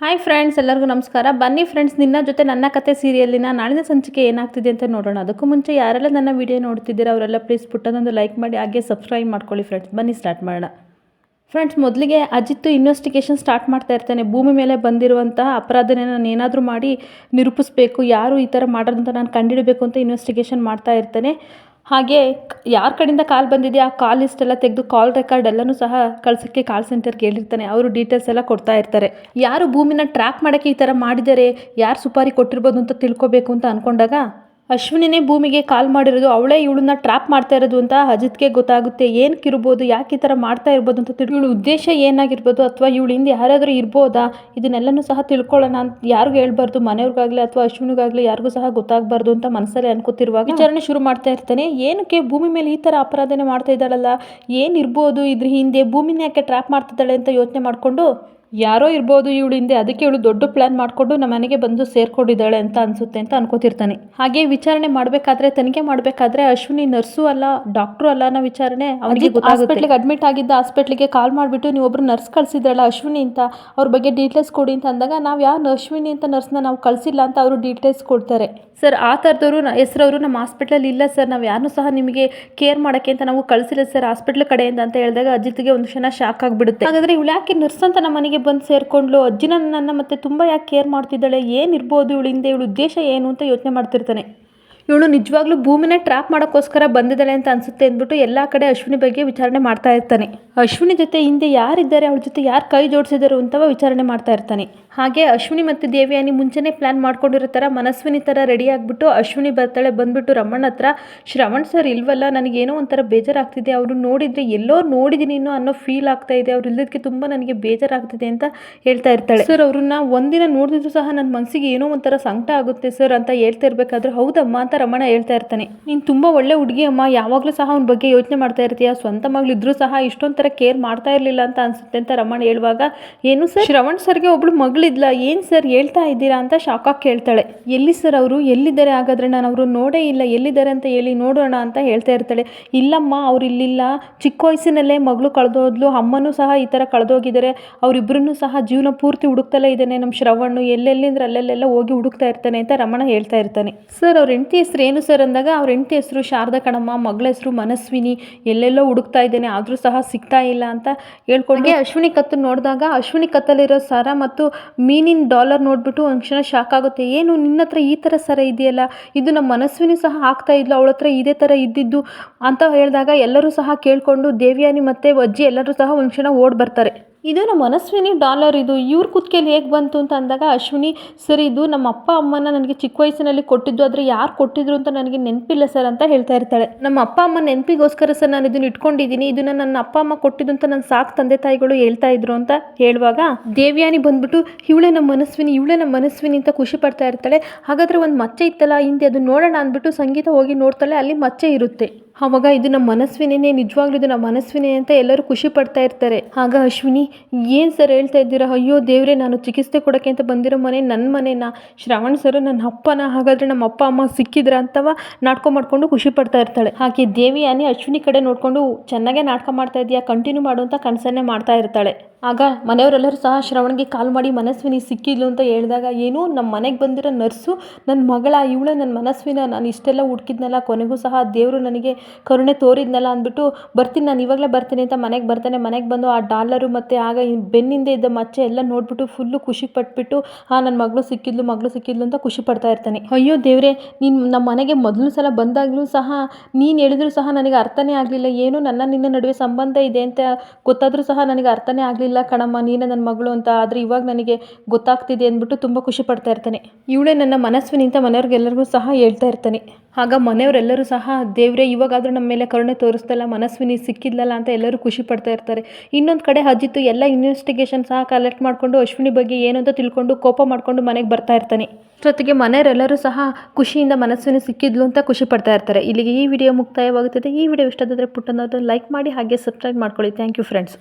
Hi friends ಎಲ್ಲರಿಗೂ ನಮಸ್ಕಾರ. ಬನ್ನಿ ಫ್ರೆಂಡ್ಸ್ ನಿನ್ನ ಜೊತೆ ನನ್ನ ಕತೆ ಸೀರಿಯಲ್ಲಿನ ನಾಳಿನ ಸಂಚಿಕೆ ಏನಾಗ್ತಿದೆ ಅಂತ ನೋಡೋಣ. ಅದಕ್ಕೂ ಮುಂಚೆ ಯಾರೆಲ್ಲ ನನ್ನ ವಿಡಿಯೋ ನೋಡ್ತಿದ್ದೀರಾ, ಅವರೆಲ್ಲ ಪ್ಲೀಸ್ ಪುಟ್ಟದೊಂದು ಲೈಕ್ ಮಾಡಿ, ಹಾಗೆ ಸಬ್ಸ್ಕ್ರೈಬ್ ಮಾಡ್ಕೊಳ್ಳಿ ಫ್ರೆಂಡ್ಸ್ ಬನ್ನಿ ಸ್ಟಾರ್ಟ್ ಮಾಡೋಣ. ಫ್ರೆಂಡ್ಸ್ ಮೊದಲಿಗೆ ಅಜಿತ್ ಇನ್ವೆಸ್ಟಿಗೇಷನ್ ಸ್ಟಾರ್ಟ್ ಮಾಡ್ತಾ ಇರ್ತಾನೆ. ಭೂಮಿ ಮೇಲೆ ಬಂದಿರುವಂತಹ ಅಪರಾಧನ ನಾನು ಏನಾದರೂ ಮಾಡಿ ನಿರೂಪಿಸಬೇಕು, ಯಾರು ಈ ಥರ ಮಾಡೋದಂತ ನಾನು ಕಂಡಿಡಬೇಕು ಅಂತ ಇನ್ವೆಸ್ಟಿಗೇಷನ್ ಮಾಡ್ತಾ ಇರ್ತಾನೆ. ಹಾಗೆ ಯಾರ ಕಡೆಯಿಂದ ಕಾಲ್ ಬಂದಿದೆ ಆ ಕಾಲ್ ಲಿಸ್ಟ್ ಎಲ್ಲ ತೆಗೆದು ಕಾಲ್ ರೆಕಾರ್ಡ್ ಎಲ್ಲನೂ ಸಹ ಕಳ್ಸೋಕ್ಕೆ ಕಾಲ್ ಸೆಂಟರ್ಗೆ ಹೇಳಿರ್ತಾನೆ ಅವರು ಡೀಟೇಲ್ಸ್ ಎಲ್ಲ ಕೊಡ್ತಾ ಇರ್ತಾರೆ. ಯಾರು ಭೂಮಿನ ಟ್ರ್ಯಾಕ್ ಮಾಡೋಕ್ಕೆ ಈ ಥರ ಮಾಡಿದ್ದಾರೆ ಯಾರು ಸುಪಾರಿ ಕೊಟ್ಟಿರ್ಬೋದು ಅಂತ ತಿಳ್ಕೊಬೇಕು ಅಂತ ಅಂದ್ಕೊಂಡಾಗ ಅಶ್ವಿನಿನೇ ಭೂಮಿಗೆ ಕಾಲ್ ಮಾಡಿರೋದು, ಅವಳೇ ಇವಳನ್ನ ಟ್ರ್ಯಾಪ್ ಮಾಡ್ತಾ ಇರೋದು ಅಂತ ಅಜಿತ್ಗೆ ಗೊತ್ತಾಗುತ್ತೆ. ಏನಕ್ಕೆ ಇರ್ಬೋದು ಯಾಕೆ ಈ ಥರ ಮಾಡ್ತಾ ಇರ್ಬೋದು ಅಂತ ತಿಳಿ ಇವಳು ಉದ್ದೇಶ ಏನಾಗಿರ್ಬೋದು ಅಥವಾ ಇವಳು ಹಿಂದೆ ಯಾರಾದರೂ ಇರ್ಬೋದಾ? ಇದನ್ನೆಲ್ಲನೂ ಸಹ ತಿಳ್ಕೊಳ್ಳೋಣ ಅಂತ ಯಾರಿಗೂ ಹೇಳ್ಬಾರ್ದು, ಮನೆಯವ್ರಿಗಾಗಲಿ ಅಥವಾ ಅಶ್ವಿನಿಗಾಗಲಿ ಯಾರಿಗೂ ಸಹ ಗೊತ್ತಾಗಬಾರ್ದು ಅಂತ ಮನಸ್ಸಲ್ಲಿ ಅನ್ಕೋತಿರುವಾಗ ವಿಚಾರಣೆ ಶುರು ಮಾಡ್ತಾ ಇರ್ತಾನೆ. ಏನಕ್ಕೆ ಭೂಮಿ ಮೇಲೆ ಈ ಥರ ಅಪರಾಧನೆ ಮಾಡ್ತಾ ಇದ್ದಾಳಲ್ಲ? ಏನಿರ್ಬೋದು ಇದ್ರ ಹಿಂದೆ ಭೂಮಿನ ಯಾಕೆ ಟ್ರ್ಯಾಪ್ ಮಾಡ್ತಿದ್ದಾಳೆ ಅಂತ ಯೋಚನೆ ಮಾಡಿಕೊಂಡು ಯಾರೋ ಇರ್ಬೋದು ಇವಳು ಹಿಂದೆ ಅದಕ್ಕೆ ಇವಳು ದೊಡ್ಡ ಪ್ಲಾನ್ ಮಾಡಿಕೊಂಡು ನಮ್ಮ ಮನೆಗೆ ಬಂದು ಸೇರ್ಕೊಂಡಿದ್ದಾಳೆ ಅಂತ ಅನ್ಸುತ್ತೆ ಅಂತ ಅನ್ಕೋತಿರ್ತಾನೆ. ಹಾಗೆ ವಿಚಾರಣೆ ಮಾಡಬೇಕಾದ್ರೆ ತನಿಖೆ ಮಾಡಬೇಕಾದ್ರೆ ಅಶ್ವಿನಿ ನರ್ಸು ಅಲ್ಲ ಡಾಕ್ಟ್ರು ಅಲ್ಲ ಅನ್ನೋ ವಿಚಾರಣೆ ಅವನಿಗೆ ಹಾಸ್ಪಿಟ್ಲಿಗೆ ಅಡ್ಮಿಟ್ ಆಗಿದ್ದ ಹಾಸ್ಪಿಟ್ಲಿಗೆ ಕಾಲ್ ಮಾಡಿಬಿಟ್ಟು ನೀವು ಒಬ್ರು ನರ್ಸ್ ಕಳಿಸಿದ್ರಲ್ಲ ಅಶ್ವಿನಿ ಅಂತ ಅವ್ರ ಬಗ್ಗೆ ಡೀಟೇಲ್ಸ್ ಕೊಡಿ ಅಂತ ಅಂದಾಗ ನಾವು ಯಾವ ಅಶ್ವಿನಿ ಅಂತ ನರ್ಸ್ನ ನಾವು ಕಳಿಸಿಲ್ಲ ಅಂತ ಅವರು ಡೀಟೇಲ್ಸ್ ಕೊಡ್ತಾರೆ. ಸರ್ ಆ ಥರದವರು ಹೆಸರವರು ನಮ್ಮ ಹಾಸ್ಪಿಟ್ಲಲ್ಲಿ ಇಲ್ಲ ಸರ್ ನಾವು ಯಾರು ಸಹ ನಿಮಗೆ ಕೇರ್ ಮಾಡೋಕ್ಕೆ ಅಂತ ನಾವು ಕಳಿಸಿಲ್ಲ ಸರ್ ಹಾಸ್ಪಿಟ್ಲ್ ಕಡೆಯಿಂದ ಅಂತ ಹೇಳಿದಾಗ ಅಜಿತ್ಗೆ ಒಂದು ಕ್ಷಣ ಶಾಕ್ ಆಗಿಬಿಡುತ್ತೆ. ಹಾಗಾದರೆ ಇವಳು ಯಾಕೆ ನರ್ಸ್ ಅಂತ ನಮ್ಮ ಮನೆಗೆ ಬಂದು ಸೇರ್ಕೊಂಡ್ಲು. ಅಜ್ಜಿನ ನನ್ನ ಮತ್ತೆ ತುಂಬ ಯಾಕೆ ಕೇರ್ ಮಾಡ್ತಿದ್ದಾಳೆ? ಏನಿರ್ಬೋದು ಇವಳಿಂದ ಇವಳು ಉದ್ದೇಶ ಏನು ಅಂತ ಯೋಚನೆ ಮಾಡ್ತಿರ್ತಾನೆ. ಇವಳು ನಿಜವಾಗ್ಲೂ ಭೂಮಿನೇ ಟ್ರ್ಯಾಪ್ ಮಾಡೋಕ್ಕೋಸ್ಕರ ಬಂದಿದ್ದಾಳೆ ಅಂತ ಅನಿಸುತ್ತೆ ಅಂದ್ಬಿಟ್ಟು ಎಲ್ಲ ಕಡೆ ಅಶ್ವಿನಿ ಬಗ್ಗೆ ವಿಚಾರಣೆ ಮಾಡ್ತಾ ಇರ್ತಾನೆ. ಅಶ್ವಿನಿ ಜೊತೆ ಹಿಂದೆ ಯಾರಿದ್ದಾರೆ, ಅವಳ ಜೊತೆ ಯಾರು ಕೈ ಜೋಡಿಸಿದರು ಅಂತವ ವಿಚಾರಣೆ ಮಾಡ್ತಾ ಇರ್ತಾನೆ. ಹಾಗೆ ಅಶ್ವಿನಿ ಮತ್ತು ದೇವಯಾನಿ ಮುಂಚೆನೇ ಪ್ಲ್ಯಾನ್ ಮಾಡ್ಕೊಂಡಿರೋ ಥರ ಮನಸ್ವಿನಿ ಥರ ರೆಡಿ ಆಗಿಬಿಟ್ಟು ಅಶ್ವಿನಿ ಬರ್ತಾಳೆ ಬಂದ್ಬಿಟ್ಟು ರಮಣ್ ಹತ್ರ, ಶ್ರವಣ್ ಸರ್ ಇಲ್ವಲ್ಲ, ನನಗೇನೋ ಒಂಥರ ಬೇಜಾರಾಗ್ತಿದೆ, ಅವರು ನೋಡಿದರೆ ಎಲ್ಲೋ ನೋಡಿದ್ದೀನಿ ಅನ್ನೋ ಫೀಲ್ ಆಗ್ತಾ ಇದೆ, ಅವ್ರು ಇಲ್ಲದಕ್ಕೆ ತುಂಬ ನನಗೆ ಬೇಜಾರಾಗ್ತಿದೆ ಅಂತ ಹೇಳ್ತಾ ಇರ್ತಾಳೆ. ಸರ್, ಅವ್ರನ್ನ ಒಂದಿನ ನೋಡಿದ್ರು ಸಹ ನನ್ನ ಮನಸ್ಸಿಗೆ ಏನೋ ಒಂಥರ ಸಂಕಟ ಆಗುತ್ತೆ ಸರ್ ಅಂತ ಹೇಳ್ತಾ ಇರಬೇಕಾದ್ರೆ ಹೌದಮ್ಮ ಅಂತ ರಮಣ ಹೇಳ್ತಾ ಇರ್ತಾನೆ. ನೀನು ತುಂಬ ಒಳ್ಳೆ ಹುಡುಗಿ ಅಮ್ಮ, ಯಾವಾಗಲೂ ಸಹ ಅವನ ಬಗ್ಗೆ ಯೋಚನೆ ಮಾಡ್ತಾ ಇರ್ತೀಯ? ಸ್ವಂತ ಮಗಳಿದ್ರೂ ಸಹ ಇಷ್ಟೊಂದು ಥರ ಕೇರ್ ಮಾಡ್ತಾ ಇರಲಿಲ್ಲ ಅಂತ ಅನ್ಸುತ್ತೆ ಅಂತ ರಮಣ ಹೇಳುವಾಗ, ಏನು ಸರ್? ಶ್ರವಣ್ ಸರ್ಗೆ ಒಬ್ಳು ಮಗಳಿದ್ಲ, ಏನು ಸರ್ ಹೇಳ್ತಾ ಇದ್ದೀರಾ? ಅಂತ ಶಾಕಾಗಿ ಕೇಳ್ತಾಳೆ. ಎಲ್ಲಿ ಸರ್ ಅವರು? ಎಲ್ಲಿದ್ದಾರೆ? ಹಾಗಾದರೆ ನಾನು ಅವರು ನೋಡೇ ಇಲ್ಲ. ಎಲ್ಲಿದ್ದಾರೆ ಅಂತ ಹೇಳಿ ನೋಡೋಣ ಅಂತ ಹೇಳ್ತಾ ಇರ್ತಾಳೆ. ಇಲ್ಲಮ್ಮ, ಅವ್ರು ಇಲ್ಲಿಲ್ಲ. ಚಿಕ್ಕ ವಯಸ್ಸಿನಲ್ಲೇ ಮಗಳು ಕಳೆದೋದ್ಲು. ಅಮ್ಮನೂ ಸಹ ಈ ಥರ ಕಳೆದೋಗಿದ್ದಾರೆ. ಅವರಿಬ್ಬರನ್ನೂ ಸಹ ಜೀವನ ಪೂರ್ತಿ ಹುಡುಕ್ತಲೇ ಇದ್ದಾನೆ. ನಮ್ಮ ಶ್ರವಣ್ಣು ಎಲ್ಲೆಲ್ಲಿಂದ್ರೆ ಅಲ್ಲೆಲ್ಲೆಲ್ಲ ಹೋಗಿ ಹುಡುಕ್ತಾ ಇರ್ತಾನೆ ಅಂತ ರಮಣ ಹೇಳ್ತಾ ಇರ್ತಾನೆ. ಸರ್, ಅವ್ರ ಹೆಂಡತಿ ಹೆಸರು ಏನು ಸರ್ ಅಂದಾಗ ಅವ್ರ ಹೆಂಡತಿ ಹೆಸರು ಶಾರದಾ ಕಣಮ್ಮ, ಮಗಳ ಹೆಸರು ಮನಸ್ವಿನಿ, ಎಲ್ಲೆಲ್ಲೋ ಹುಡುಕ್ತಾ ಇದ್ದೇನೆ, ಆದರೂ ಸಹ ಸಿಗ್ತಾ ಇಲ್ಲ ಅಂತ ಹೇಳ್ಕೊಂಡೆ ಅಶ್ವಿನಿ ಕತ್ತು ನೋಡಿದಾಗ ಅಶ್ವಿನಿ ಕತ್ತಲ್ಲಿರೋ ಸರ ಮತ್ತು ಮೀನಿನ ಡಾಲರ್ ನೋಡ್ಬಿಟ್ಟು ಒಂದು ಕ್ಷಣ ಶಾಕ್ ಆಗುತ್ತೆ. ಏನು ನಿನ್ನ ಹತ್ರ ಈ ಥರ ಸರ ಇದೆಯಲ್ಲ? ಇದು ನಮ್ಮ ಮನಸ್ವಿನಿ ಸಹ ಆಗ್ತಾ ಇದ್ಲು, ಅವಳ ಹತ್ರ ಇದೇ ಥರ ಇದ್ದಿದ್ದು ಅಂತ ಹೇಳಿದಾಗ ಎಲ್ಲರೂ ಸಹ ಕೇಳಿಕೊಂಡು ದೇವಿಯಾನಿ ಮತ್ತು ಅಜ್ಜಿ ಎಲ್ಲರೂ ಸಹ ಒಂದು ಕ್ಷಣ ಓಡ್ ಬರ್ತಾರೆ. ಇದು ನಮ್ಮ ಮನಸ್ವಿನಿ ಡಾಲರ್, ಇದು ಇವ್ರ ಕುತ್ತಿಗೆಯಲ್ಲಿ ಹೇಗೆ ಬಂತು ಅಂತ ಅಂದಾಗ ಅಶ್ವಿನಿ, ಸರ್, ಇದು ನಮ್ಮ ಅಪ್ಪ, ಅಮ್ಮನ ನನಗೆ ಚಿಕ್ಕ ವಯಸ್ಸಿನಲ್ಲಿ ಕೊಟ್ಟಿದ್ದು, ಆದರೆ ಯಾರು ಕೊಟ್ಟಿದ್ರು ಅಂತ ನನಗೆ ನೆನಪಿಲ್ಲ ಸರ್ ಅಂತ ಹೇಳ್ತಾ ಇರ್ತಾಳೆ. ನಮ್ಮ ಅಪ್ಪ, ಅಮ್ಮ ನೆನಪಿಗೋಸ್ಕರ ಸರ್ ನಾನು ಇದನ್ನ ಇಟ್ಕೊಂಡಿದ್ದೀನಿ, ಇದನ್ನು ನನ್ನ ಅಪ್ಪ, ಅಮ್ಮ ಕೊಟ್ಟಿದ್ದು ಅಂತ ನನ್ನ ಸಾಕು ತಂದೆ ತಾಯಿಗಳು ಹೇಳ್ತಾ ಇದ್ರು ಅಂತ ಹೇಳುವಾಗ ದೇವ್ಯಾನಿ ಬಂದ್ಬಿಟ್ಟು, ಇವಳೆ ನಮ್ಮ ಮನಸ್ವಿನಿ, ಇವಳೆ ನಮ್ಮ ಮನಸ್ವಿನಿ ಅಂತ ಖುಷಿ ಪಡ್ತಾ ಇರ್ತಾಳೆ. ಹಾಗಾದರೆ ಒಂದು ಮಚ್ಚೆ ಇತ್ತಲ್ಲ, ಹಿಂದೆ ಅದು ನೋಡೋಣ ಅಂದ್ಬಿಟ್ಟು ಸಂಗೀತ ಹೋಗಿ ನೋಡ್ತಾಳೆ, ಅಲ್ಲಿ ಮಚ್ಚೆ ಇರುತ್ತೆ. ಆವಾಗ ಇದು ನಮ್ಮ ಮನಸ್ವಿನೇ ನಿಜವಾಗ್ಲೂ ಇದು ನಮ್ಮ ಮನಸ್ವಿನೇ ಅಂತ ಎಲ್ಲರೂ ಖುಷಿ ಪಡ್ತಾ ಇರ್ತಾರೆ. ಆಗ ಅಶ್ವಿನಿ, ಏನು ಸರ್ ಹೇಳ್ತಾ ಇದ್ದೀರಾ? ಅಯ್ಯೋ, ದೇವರೇ, ನಾನು ಚಿಕಿತ್ಸೆ ಕೊಡೋಕ್ಕೆ ಅಂತ ಬಂದಿರೋ ಮನೆ ನನ್ನ ಮನೆನಾ? ಶ್ರವಣ್ ಸರ್, ನನ್ನ ಅಪ್ಪನ? ಹಾಗಾದ್ರೆ ನಮ್ಮ ಅಪ್ಪ, ಅಮ್ಮ ಸಿಕ್ಕಿದ್ರ ಅಂತವ? ನಾಟಕ ಮಾಡಿಕೊಂಡು ಖುಷಿ ಪಡ್ತಾ ಇರ್ತಾಳೆ. ಹಾಗೆ ದೇವಿಯಾನಿ ಅಶ್ವಿನಿ ಕಡೆ ನೋಡಿಕೊಂಡು ಚೆನ್ನಾಗೇ ನಾಟಕ ಮಾಡ್ತಾ ಇದೆಯಾ? ಕಂಟಿನ್ಯೂ ಮಾಡು ಅಂತ ಕನಸನ್ನೇ ಮಾಡ್ತಾ ಇರ್ತಾಳೆ. ಆಗ ಮನೆಯವರೆಲ್ಲರೂ ಸಹ ಶ್ರವಣ್ಗೆ ಕಾಲ್ ಮಾಡಿ, ಮನಸ್ವಿನಿ ಸಿಕ್ಕಿದ್ಲು ಅಂತ ಹೇಳಿದಾಗ, ಏನು ನಮ್ಮ ಮನೆಗೆ ಬಂದಿರೋ ನರ್ಸು? ನನ್ನ ಮಗಳ, ಇವಳ ನನ್ನ ಮನಸ್ವಿನ? ನಾನು ಇಷ್ಟೆಲ್ಲ ಹುಡುಕಿದ್ನಲ್ಲ, ಕೊನೆಗೂ ಸಹ ದೇವರು ನನಗೆ ಕರುಣೆ ತೋರಿದ್ನಲ್ಲ ಅಂದ್ಬಿಟ್ಟು, ಬರ್ತೀನಿ ನಾನು, ಇವಾಗಲೇ ಬರ್ತೀನಿ ಅಂತ ಮನೆಗೆ ಬರ್ತಾನೆ. ಮನೆಗೆ ಬಂದು ಆ ಡಾಲರು ಮತ್ತು ಆಗ ಬೆನ್ನಿಂದ ಇದ್ದ ಮಚ್ಚೆ ಎಲ್ಲ ನೋಡ್ಬಿಟ್ಟು ಫುಲ್ಲು ಖುಷಿ ಪಟ್ಬಿಟ್ಟು, ಆ ನನ್ನ ಮಗಳು ಸಿಕ್ಕಿದ್ಲು ಮಗಳು ಸಿಕ್ಕಿದ್ಲು ಅಂತ ಖುಷಿ ಪಡ್ತಾ ಇರ್ತಾನೆ. ಅಯ್ಯೋ ದೇವ್ರೆ, ನೀನು ನಮ್ಮ ಮನೆಗೆ ಮೊದಲು ಸಲ ಬಂದಾಗಲೂ ಸಹ, ನೀನು ಹೇಳಿದ್ರು ಸಹ ನನಗೆ ಅರ್ಥನೇ ಆಗಲಿಲ್ಲ. ಏನು ನನ್ನ ನಿನ್ನ ನಡುವೆ ಸಂಬಂಧ ಇದೆ ಅಂತ ಗೊತ್ತಾದರೂ ಸಹ ನನಗೆ ಅರ್ಥನೇ ಆಗಲಿಲ್ಲ ಕಣಮ್ಮ, ನೀನೇ ನನ್ನ ಮಗಳು ಅಂತ. ಆದರೆ ಇವಾಗ ನನಗೆ ಗೊತ್ತಾಗ್ತಿದೆ ಅಂದ್ಬಿಟ್ಟು ತುಂಬ ಖುಷಿ ಪಡ್ತಾ ಇರ್ತಾನೆ. ಇವಳೇ ನನ್ನ ಮನಸ್ವಿನಿ ಅಂತ ಮನೆಯವ್ರಿಗೆಲ್ಲರಿಗೂ ಸಹ ಹೇಳ್ತಾ ಇರ್ತಾನೆ. ಆಗ ಮನೆಯವರೆಲ್ಲರೂ ಸಹ, ದೇವ್ರೆ ಇವಾಗಾದರೂ ನಮ್ಮ ಮೇಲೆ ಕರುಣೆ ತೋರಿಸ್ತಲ್ಲ ಮನಸ್ವಿನಿ ಸಿಕ್ಕಿದ್ಲಲ್ಲ ಅಂತ ಎಲ್ಲರೂ ಖುಷಿ ಪಡ್ತಾ ಇರ್ತಾರೆ. ಇನ್ನೊಂದು ಕಡೆ ಅಜಿತ್ತು ಎಲ್ಲ ಇನ್ವೆಸ್ಟಿಗೇಷನ್ ಸಹ ಕಲೆಕ್ಟ್ ಮಾಡಿಕೊಂಡು ಅಶ್ವಿನಿ ಬಗ್ಗೆ ಏನು ಅಂತ ತಿಳ್ಕೊಂಡು ಕೋಪ ಮಾಡಿಕೊಂಡು ಮನೆಗೆ ಬರ್ತಾ ಇರ್ತಾನೆ. ಜೊತೆಗೆ ಮನೆಯವರೆಲ್ಲರೂ ಸಹ ಖುಷಿಯಿಂದ ಮನಸ್ವಿನಿ ಸಿಕ್ಕಿದ್ಲು ಅಂತ ಖುಷಿ ಪಡ್ತಾ ಇರ್ತಾರೆ. ಇಲ್ಲಿಗೆ ಈ ವಿಡಿಯೋ ಮುಕ್ತಾಯವಾಗುತ್ತದೆ. ಈ ವಿಡಿಯೋ ಇಷ್ಟದಾದರೆ ಪುಟ್ಟನಾದರೂ ಲೈಕ್ ಮಾಡಿ ಹಾಗೆ ಸಬ್ಸ್ಕ್ರೈಬ್ ಮಾಡ್ಕೊಳ್ಳಿ. Thank you friends